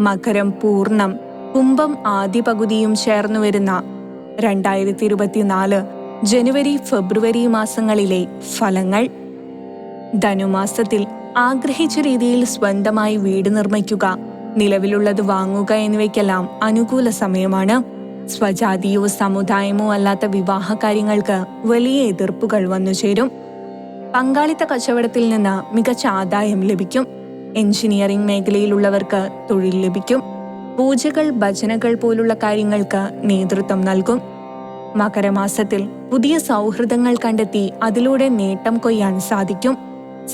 മകരം പൂർണം. കുംഭം ആദ്യ പകുതിയും ചേർന്നു വരുന്ന രണ്ടായിരത്തി ഇരുപത്തിനാല് ജനുവരി ഫെബ്രുവരി മാസങ്ങളിലെ ഫലങ്ങൾ. ധനുമാസത്തിൽ ആഗ്രഹിച്ച രീതിയിൽ സ്വന്തമായി വീട് നിർമ്മിക്കുക നിലവിലുള്ളത് വാങ്ങുക എന്നിവയ്ക്കെല്ലാം അനുകൂല സമയമാണ്. സ്വജാതിയോ സമുദായമോ അല്ലാത്ത വിവാഹ കാര്യങ്ങൾക്ക് വലിയ എതിർപ്പുകൾ വന്നു ചേരും പങ്കാളിത്ത കച്ചവടത്തിൽ നിന്ന് മികച്ച ആദായം ലഭിക്കും. എഞ്ചിനീയറിംഗ് മേഖലയിലുള്ളവർക്ക് തൊഴിൽ ലഭിക്കും. പൂജകൾ ഭജനകൾ പോലുള്ള കാര്യങ്ങൾക്ക് നേതൃത്വം നൽകും. മകരമാസത്തിൽ പുതിയ സൗഹൃദങ്ങൾ കണ്ടെത്തി അതിലൂടെ നേട്ടം കൊയ്യാൻ സാധിക്കും.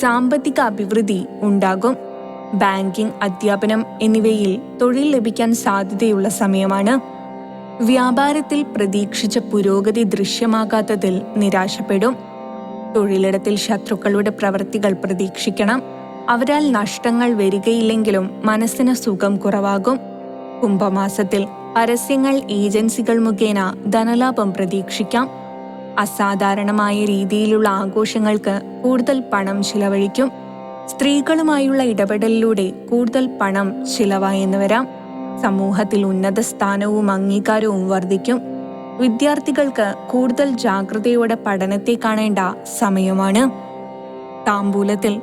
സാമ്പത്തിക അഭിവൃദ്ധി ഉണ്ടാകും. ബാങ്കിംഗ് അധ്യാപനം എന്നിവയിൽ തൊഴിൽ ലഭിക്കാൻ സാധ്യതയുള്ള സമയമാണ്. വ്യാപാരത്തിൽ പ്രതീക്ഷിച്ച പുരോഗതി ദൃശ്യമാകാത്തതിൽ നിരാശപ്പെടും. തൊഴിലിടത്തിൽ ശത്രുക്കളുടെ പ്രവൃത്തികൾ പ്രതീക്ഷിക്കണം. അവരാൽ നഷ്ടങ്ങൾ വരികയില്ലെങ്കിലും മനസ്സിന് സുഖം കുറവാകും. കുംഭമാസത്തിൽ പരസ്യങ്ങൾ ഏജൻസികൾ മുഖേന ധനലാഭം പ്രതീക്ഷിക്കാം. അസാധാരണമായ രീതിയിലുള്ള ആഘോഷങ്ങൾക്ക് കൂടുതൽ പണം ചിലവഴിക്കും. സ്ത്രീകളുമായുള്ള ഇടപെടലിലൂടെ കൂടുതൽ പണം ചിലവായെന്ന് വരാം. സമൂഹത്തിൽ ഉന്നത സ്ഥാനവും അംഗീകാരവും വർദ്ധിക്കും. വിദ്യാർത്ഥികൾക്ക് കൂടുതൽ ജാഗ്രതയോടെ പഠനത്തെ കാണേണ്ട സമയമാണ്. താമ്പൂലത്തിൽ